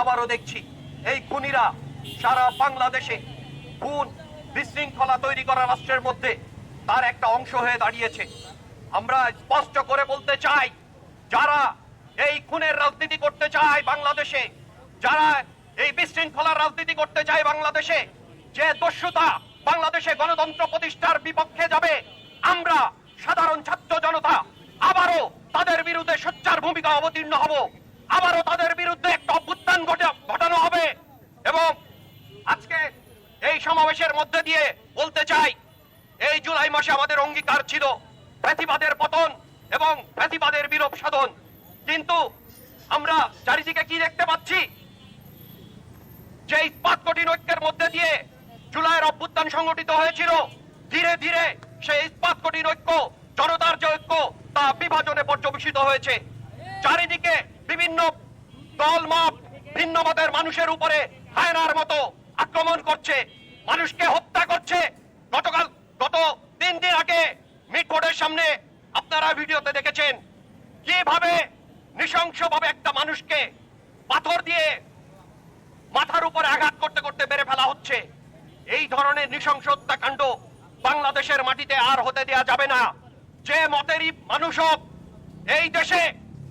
আবারও দেখছি। এই খুনিরা সারা বাংলাদেশে খুন, বিশৃঙ্খলা তৈরি করা রাষ্ট্রের মধ্যে তার একটা অংশ হয়ে দাঁড়িয়েছে। আমরা স্পষ্ট করে বলতে চাই, যারা এই খুনের রাজনীতি করতে চায় বাংলাদেশে, যারা এই বিশৃঙ্খলার রাজনীতি করতে চায় বাংলাদেশে, যে দস্যুতা বাংলাদেশে গণতন্ত্র প্রতিষ্ঠার বিপক্ষে যাবে, আমরা সাধারণ ছাত্র জনতা আবারও তাদের বিরুদ্ধে সোচ্চার ভূমিকা অবতীর্ণ হব। আবারও তাদের বিরুদ্ধে একটা অভ্যুত্থান ঘটে- ঘটানো হবে। এবং আজকে এই সমাবেশের মধ্যে দিয়ে বলতে চাই, এই জুলাই মাসে আমাদের অঙ্গীকার ছিল প্রতিবাদের পতন এবং প্রতিবাদের বিলোপ সাধন। কিন্তু আমরা চারিদিকে কি দেখতে পাচ্ছি? যে ইস্পাত কঠিন ঐক্যের মধ্যে দিয়ে জুলাইয়ের অভ্যুত্থান সংগঠিত হয়েছিল, ধীরে ধীরে সেই ইস্পাত কঠিন ঐক্য জনতার যে ঐক্য, তা বিভাজনে পর্যবেসিত হয়েছে। চারিদিকে বিভিন্ন দল মত ভিন্ন মতের মানুষের উপরে হায়নার মতো আক্রমণ করছে, মানুষকে হত্যা করছে। গতকাল, গত তিন দিন আগে মিটবোর্ডের সামনে আপনারা ভিডিওতে দেখেছেন কীভাবে নৃশংসভাবে একটা মানুষকে পাথর দিয়ে মাথার উপরে আঘাত করতে করতে মেরে ফেলা হচ্ছে। এই ধরনের নৃশংস হত্যাকাণ্ড বাংলাদেশের মাটিতে আর হতে দেওয়া যাবে না। যে মতেরই মানুষ এই দেশে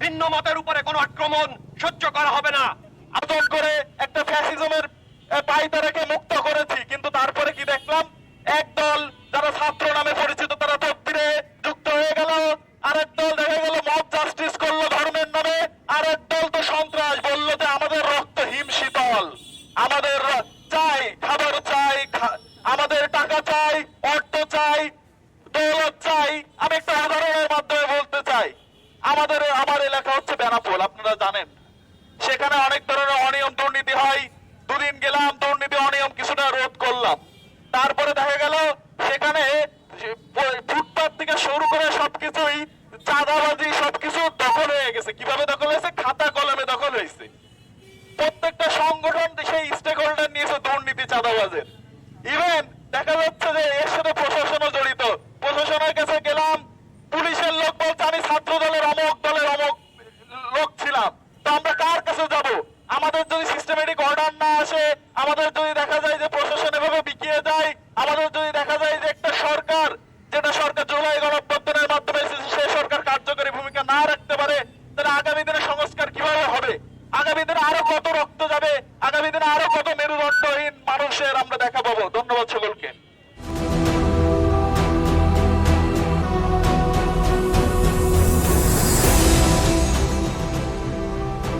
ভিন্ন মতের উপরে কোনো আক্রমণ সহ্য করা হবে না। আদর করে একটা ফ্যাসিজমের পাইতারাকে মুক্ত করেছি। কিন্তু তারপরে কি দেখলাম? একদল যারা ছাত্র নামে পরিচিত, তারা তকদিরে যুক্ত হয়ে গেল। আরেক দল দেখা গেল মব জাস্টিস করল ধর্মের নামে। আরেক দল তো সন্ত্রাস, বলল যে আমাদের রক্ত হিম শীতল। আমাদের চাই, খাবার চাই আমাদের টাকা চাই, অর্থ চাই, দৌলত চাই। আমি একটা চাই আমাদের আমার এলাকা হচ্ছে বেনাপোল, আপনারা জানেন। সেখানে অনেক ধরনের অনিয়ম দুর্নীতি হয়। দুদিন গেলাম, দুর্নীতি, অনিয়ম কিছুটা রোধ করলাম। তারপরে দেখা গেল, সেখানে ফুটপাত থেকে শুরু করে সবকিছুই চাঁদাবাজি, সবকিছু দখল হয়ে গেছে। কীভাবে দখল হয়েছে? খাতা কলমে দখল হয়েছে। প্রত্যেকটা সংগঠন সেই স্টেক হোল্ডার নিয়েছে দুর্নীতি, চাঁদাবাজের। ইভেন দেখা যাচ্ছে যে এর সাথে প্রশাসনও কাছে যাব। আমাদের যদি সিস্টেমেটিক অর্ডার না আসে, আমাদের যদি দেখা যায় যে প্রশাসন এভাবে বিকিয়ে যায়, আমাদের যদি দেখা যায় যে একটা সরকার, যেটা সরকার জুলাই গণঅভ্যন্তরের মাধ্যমে সেই সরকার কার্যকরী ভূমিকা না রাখতে পারে, তাহলে আগামী দিনে সংস্কার কীভাবে হবে? আগামী দিনে আরও কত রক্ত যাবে? আগামী দিনে আরও কত মেরুদণ্ডহীন মানুষের আমরা দেখা পাবো ধন্যবাদ সকলকে।